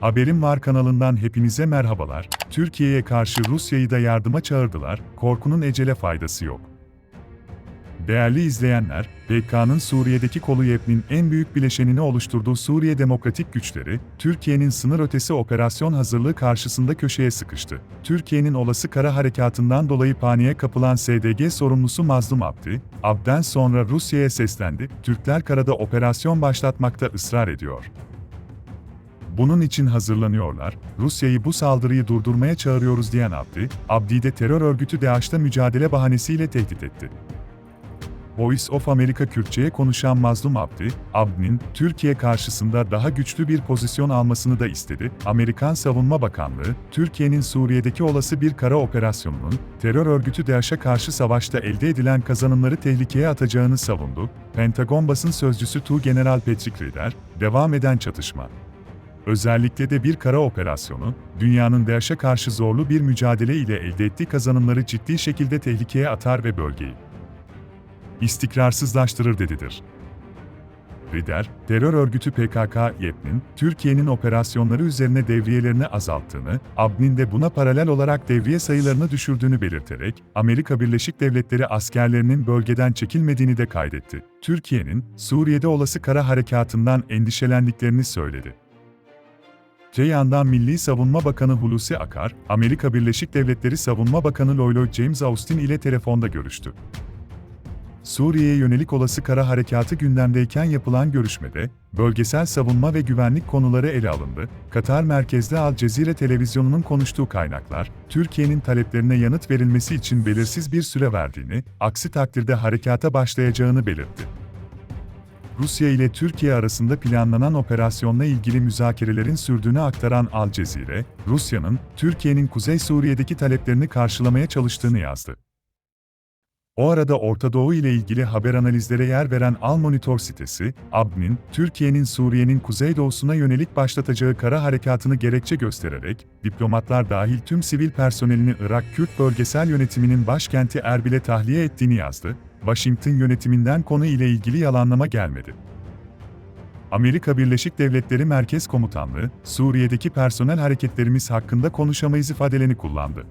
Haberim Var kanalından hepinize merhabalar. Türkiye'ye karşı Rusya'yı da yardıma çağırdılar. Korkunun ecele faydası yok. Değerli izleyenler, PKK'nın Suriye'deki kolu YEP'nin en büyük bileşenini oluşturduğu Suriye Demokratik Güçleri, Türkiye'nin sınır ötesi operasyon hazırlığı karşısında köşeye sıkıştı. Türkiye'nin olası kara harekatından dolayı paniğe kapılan SDG sorumlusu Mazlum Abdi, Abd'den sonra Rusya'ya seslendi, Türkler karada operasyon başlatmakta ısrar ediyor. Bunun için hazırlanıyorlar, Rusya'yı bu saldırıyı durdurmaya çağırıyoruz diyen Abdi, Abdi de terör örgütü DAEŞ'ta mücadele bahanesiyle tehdit etti. Voice of America Kürtçe'ye konuşan Mazlum Abdi, Abdi'nin Türkiye karşısında daha güçlü bir pozisyon almasını da istedi. Amerikan Savunma Bakanlığı, Türkiye'nin Suriye'deki olası bir kara operasyonunun terör örgütü DAEŞ'e karşı savaşta elde edilen kazanımları tehlikeye atacağını savundu. Pentagon basın sözcüsü Tu General Patrick Rieder, devam eden çatışma. Özellikle de bir kara operasyonu, dünyanın DAEŞ'e karşı zorlu bir mücadele ile elde ettiği kazanımları ciddi şekilde tehlikeye atar ve bölgeyi istikrarsızlaştırır dedidir. Rider, terör örgütü PKK-YPG'nin Türkiye'nin operasyonları üzerine devriyelerini azalttığını, ABD'nin de buna paralel olarak devriye sayılarını düşürdüğünü belirterek, Amerika Birleşik Devletleri askerlerinin bölgeden çekilmediğini de kaydetti. Türkiye'nin Suriye'de olası kara harekatından endişelendiklerini söyledi. Yandan Milli Savunma Bakanı Hulusi Akar, Amerika Birleşik Devletleri Savunma Bakanı Lloyd James Austin ile telefonda görüştü. Suriye'ye yönelik olası kara harekatı gündemdeyken yapılan görüşmede, bölgesel savunma ve güvenlik konuları ele alındı. Katar merkezli Al Cezire televizyonunun konuştuğu kaynaklar, Türkiye'nin taleplerine yanıt verilmesi için belirsiz bir süre verdiğini, aksi takdirde harekata başlayacağını belirtti. Rusya ile Türkiye arasında planlanan operasyonla ilgili müzakerelerin sürdüğünü aktaran Al Cezire, Rusya'nın, Türkiye'nin Kuzey Suriye'deki taleplerini karşılamaya çalıştığını yazdı. O arada Orta Doğu ile ilgili haber analizlere yer veren Al Monitor sitesi, ABD'nin, Türkiye'nin Suriye'nin kuzeydoğusuna yönelik başlatacağı kara harekatını gerekçe göstererek, diplomatlar dahil tüm sivil personelini Irak Kürt Bölgesel Yönetiminin başkenti Erbil'e tahliye ettiğini yazdı, Washington yönetiminden konu ile ilgili yalanlama gelmedi. Amerika Birleşik Devletleri Merkez Komutanlığı, Suriye'deki personel hareketlerimiz hakkında konuşamayız ifadelerini kullandı.